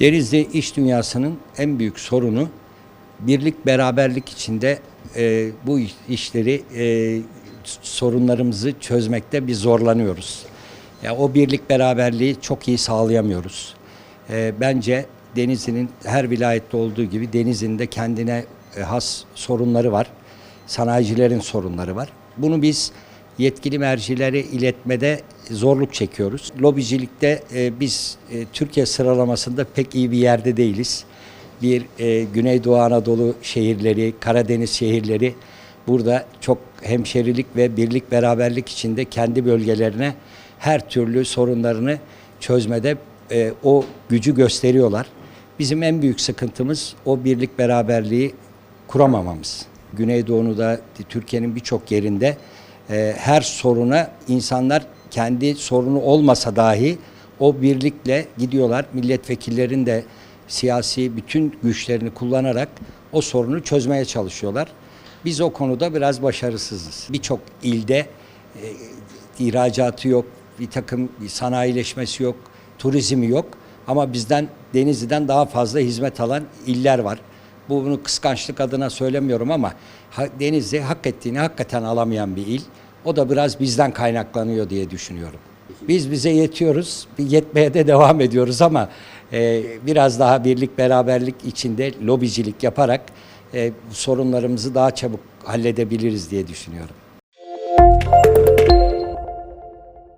Denizli iş dünyasının en büyük sorunu birlik beraberlik içinde e, bu iş- işleri e, sorunlarımızı çözmekte biz zorlanıyoruz. Ya o birlik beraberliği çok iyi sağlayamıyoruz. E, bence Denizli'nin her vilayette olduğu gibi Denizli'nin de kendine e, has sorunları var. Sanayicilerin sorunları var. Bunu biz yetkili mercilere iletmede zorluk çekiyoruz. Lobicilikte e, biz e, Türkiye sıralamasında pek iyi bir yerde değiliz. Bir e, Güneydoğu Anadolu şehirleri, Karadeniz şehirleri burada çok hemşerilik ve birlik beraberlik içinde kendi bölgelerine her türlü sorunlarını çözmede o gücü gösteriyorlar. Bizim en büyük sıkıntımız o birlik beraberliği kuramamamız. Güneydoğu'da Türkiye'nin birçok yerinde e, her soruna insanlar kendi sorunu olmasa dahi o birlikle gidiyorlar. Milletvekillerin de siyasi bütün güçlerini kullanarak o sorunu çözmeye çalışıyorlar. Biz o konuda biraz başarısızız. Birçok ilde e, ihracatı yok, bir takım sanayileşmesi yok, turizmi yok. Ama bizden Denizli'den daha fazla hizmet alan iller var. Bu bunu kıskançlık adına söylemiyorum ama Denizli hak ettiğini hakikaten alamayan bir il. O da biraz bizden kaynaklanıyor diye düşünüyorum. Biz bize yetiyoruz, yetmeye de devam ediyoruz ama e, biraz daha birlik beraberlik içinde lobicilik yaparak e, sorunlarımızı daha çabuk halledebiliriz diye düşünüyorum.